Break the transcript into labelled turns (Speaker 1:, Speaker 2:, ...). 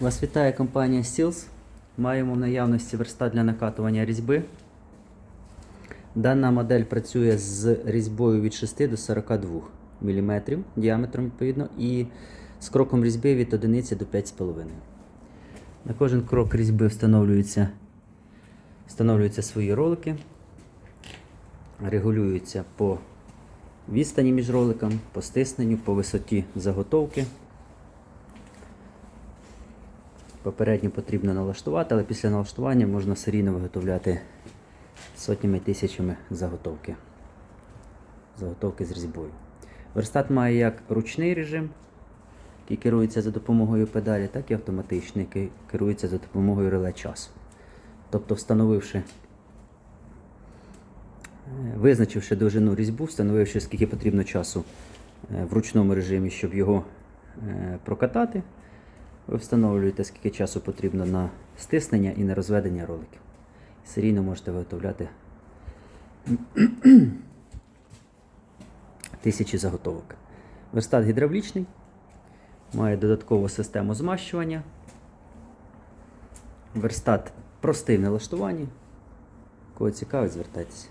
Speaker 1: Вас вітає компанія Steels. Маємо в наявності верстат для накатування різьби. Дана модель працює з різьбою від 6 до 42 мм діаметром відповідно і з кроком різьби від 1 до 5,5. На кожен крок різьби встановлюються, встановлюються свої ролики, регулюються по відстані між роликами, по стисненню, по висоті заготовки. Попередньо потрібно налаштувати, але після налаштування можна серійно виготовляти сотнями тисячами заготовки. Заготовки з різьбою. Верстат має як ручний режим, який керується за допомогою педалі, так і автоматичний, який керується за допомогою реле часу. Тобто, встановивши, е, визначивши довжину різьбу, встановивши скільки потрібно часу е, в ручному режимі, щоб його е, прокатати, ви встановлюєте, скільки часу потрібно на стиснення і на розведення роликів. Серійно можете виготовляти тисячі заготовок. Верстат гідравлічний, має додаткову систему змащування. Верстат простий в налаштуванні. Кого цікавить, звертайтеся.